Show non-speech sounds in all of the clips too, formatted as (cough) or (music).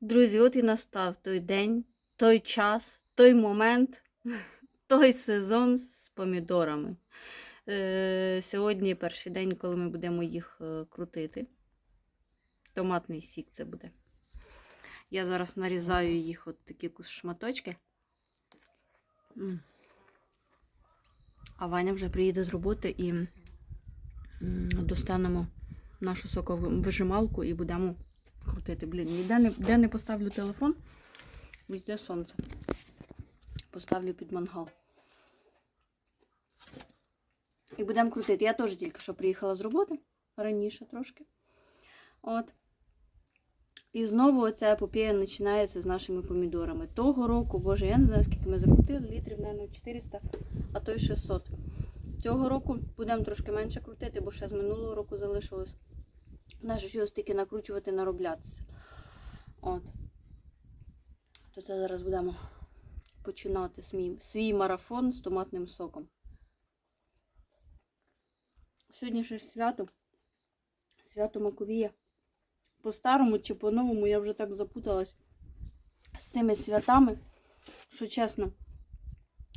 Друзі, от і настав той день, той час, той момент, (laughs) той сезон з помідорами. Е, сьогодні перший день, коли ми будемо їх е, крутити. Томатний сік це буде. Я зараз нарізаю їх от такі шматочки. А Ваня вже приїде з роботи і достанемо нашу соковижималку і будемо крутити. Блін, ніде не, де не поставлю телефон, везде сонце. Поставлю під мангал. І будемо крутити. Я теж тільки що приїхала з роботи раніше трошки. От. І знову оця епопея починається з нашими помідорами. Того року, боже, я не знаю, скільки ми закрутили, літрів, мабуть, 400, а то й 600. Цього року будемо трошки менше крутити, бо ще з минулого року залишилось. Наше щось тільки накручувати, нароблятися. От. Це зараз будемо починати свій, свій марафон з томатним соком. Сьогодні ще ж свято. Свято Маковія. По-старому чи по-новому я вже так запуталась з цими святами, що чесно,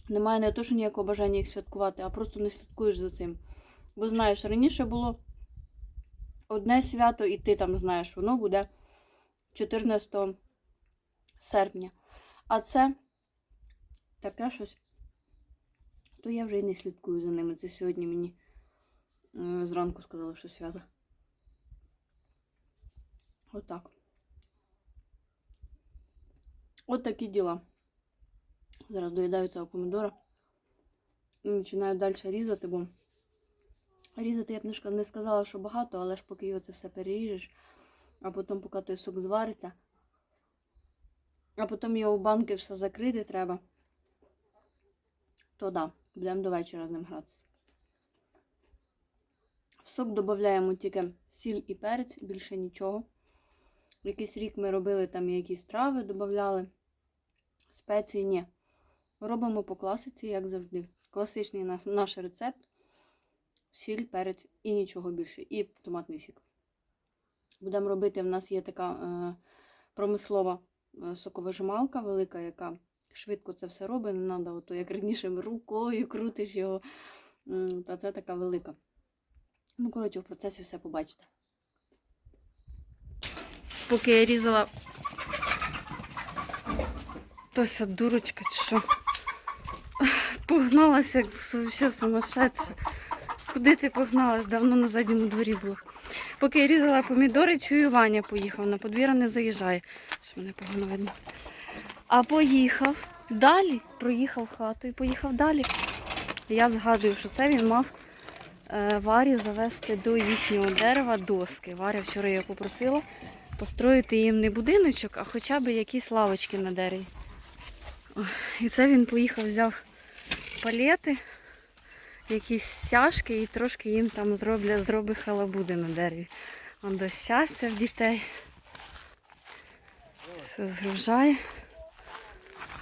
немає не то, що ніякого бажання їх святкувати, а просто не слідкуєш за цим. Бо знаєш, раніше було одне свято, і ти там знаєш, воно буде 14 серпня. А це таке щось, то я вже й не слідкую за ними. Це сьогодні мені е, зранку сказали, що свято. Отак. От такі діла. Зараз доїдаю цього помідора. І починаю далі різати, бо різати я б не сказала, що багато, але ж поки його це все переріжеш, а потім, поки той сок звариться, а потім його в банки все закрити треба, то да, будемо до вечора з ним гратися. В сок додаємо тільки сіль і перець, більше нічого. Якийсь рік ми робили там якісь трави, додавали. Спеції ні. Робимо по класиці, як завжди. Класичний наш, рецепт. Сіль, перець і нічого більше. І томатний сік. Будемо робити, в нас є така е, промислова е, соковижималка велика, яка швидко це все робить. Не треба, ото, як раніше рукою крутиш його. Та це така велика. Ну, коротше, в процесі все побачите. Поки я різала Тося дурочка, що? Погналася, як вообще сумасшедша. Куди ти погналась? Давно на задньому дворі було. Поки я різала помідори, чую, Ваня поїхав. На подвір'я не заїжджає. Що мене погано видно. А поїхав далі, проїхав хату і поїхав далі. Я згадую, що це він мав е, Варі завести до їхнього дерева доски. Варя вчора я попросила построїти їм не будиночок, а хоча б якісь лавочки на дереві. І це він поїхав, взяв палети, якісь стяжки і трошки їм там зробля, зробить халабуди на дереві. Он до щастя в дітей. Все згружає.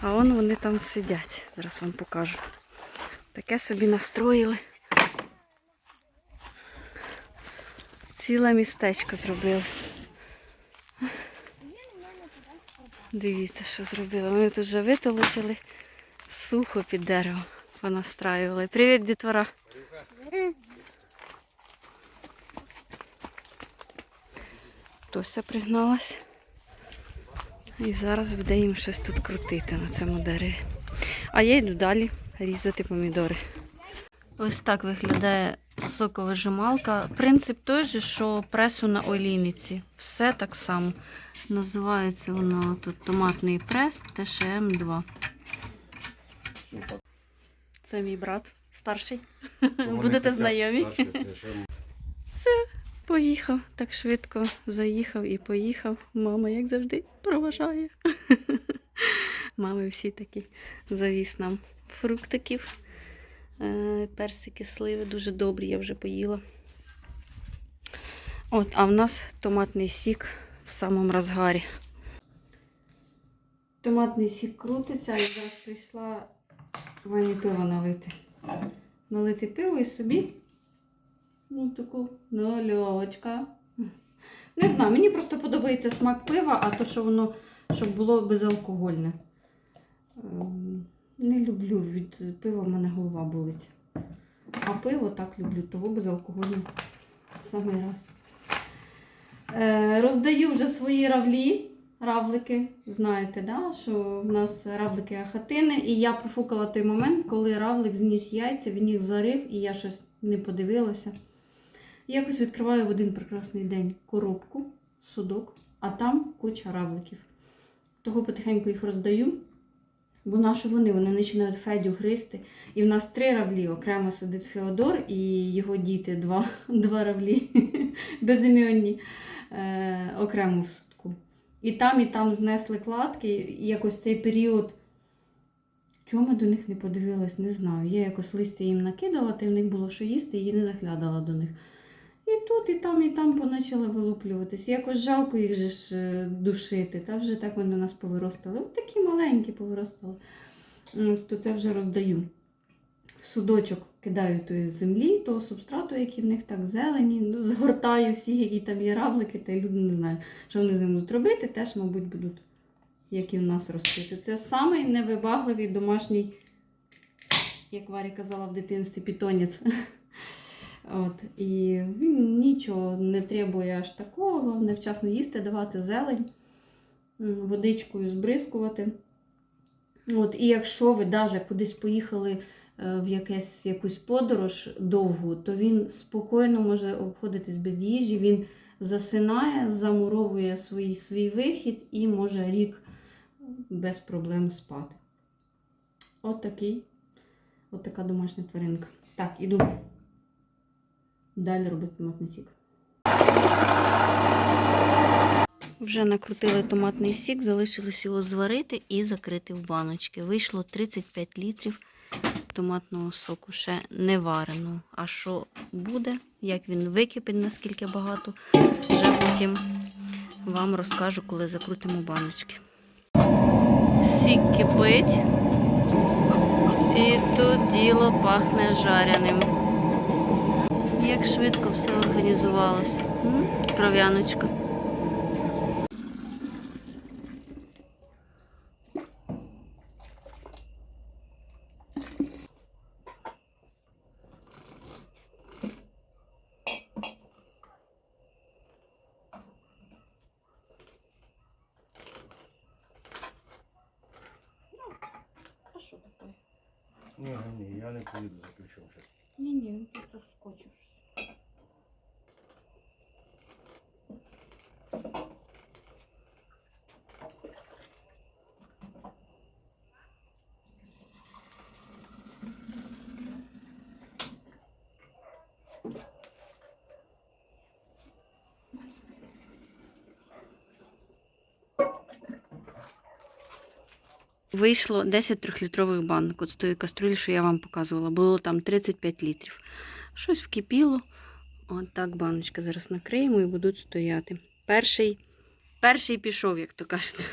А он вони там сидять. Зараз вам покажу. Таке собі настроїли. Ціле містечко зробили. Дивіться, що зробили. Ми тут вже витолочили сухо під деревом. Понастраювали. Привіт, дітвора. Тося пригналась. І зараз буде їм щось тут крутити на цьому дереві. А я йду далі різати помідори. Ось так виглядає соковижималка. Принцип той же, що пресу на олійниці. Все так само. Називається воно тут томатний прес ТШМ-2. Це мій брат старший. Будете знайомі. Все, Поїхав так швидко, заїхав і поїхав. Мама, як завжди, проважає. (laughs) Мами всі такі завіс нам фруктиків. Е, Персики, сливи дуже добрі, я вже поїла. От, а в нас томатний сік в самому розгарі. Томатний сік крутиться, і зараз прийшла Вані пиво налити. Налити пиво і собі. Ну, таку нальовочка. Не знаю, мені просто подобається смак пива, а то, що воно щоб було безалкогольне. Ем, Не люблю від пива, в мене голова болить. А пиво так люблю, того безалкогольне. Самий раз. Е, роздаю вже свої равлі, равлики. Знаєте, да? що в нас равлики ахатини. І я профукала той момент, коли равлик зніс яйця, він їх зарив, і я щось не подивилася. Якось відкриваю в один прекрасний день коробку, судок, а там куча равликів. Того потихеньку їх роздаю. Бо наші вони, вони починають Федю гризти. І в нас три равлі. Окремо сидить Феодор і його діти, два, (laughs) два равлі (laughs) безім'янні, е, окремо. І там, і там знесли кладки. І якось цей період. Чому ми до них не подивилась, не знаю. Я якось листя їм накидала, та в них було що їсти, і не заглядала до них. І тут, і там, і там почали вилуплюватись. Якось жалко їх же ж е, душити. Та вже так вони нас повиростали. От такі маленькі повиростали. То це вже роздаю. В судочок кидаю тої землі, того субстрату, який в них так зелені, ну, згортаю всі, які там є равлики, та люди не знаю, що вони з ним будуть робити, теж, мабуть, будуть, як і в нас ростити. Це самий невибагливий домашній, як Варя казала в дитинстві, пітонець. (laughs) От, і він нічого не требує аж такого, головне вчасно їсти, давати зелень, водичкою збризкувати. От, і якщо ви навіть кудись поїхали в якесь, якусь подорож довгу, то він спокійно може обходитись без їжі, він засинає, замуровує свій, свій вихід і може рік без проблем спати. От такий, от така домашня тваринка. Так, іду. Далі робити томатний сік. Вже накрутили томатний сік, залишилось його зварити і закрити в баночки. Вийшло 35 літрів томатного соку, ще не вареного. А що буде, як він википить, наскільки багато, вже потім вам розкажу, коли закрутимо баночки. Сік кипить. І тут діло пахне жареним. Як швидко все організувалося. Кров'яночка. А що таке? Ні, ні, я не поїду за ключом зараз. Ні, ні, ну просто скочив. Вийшло 10 трьохлітрових банок. От з тої каструлі, що я вам показувала, було там 35 літрів. Щось вкипіло. От так баночка зараз накриємо і будуть стояти. Перший, перший пішов, як то кажете.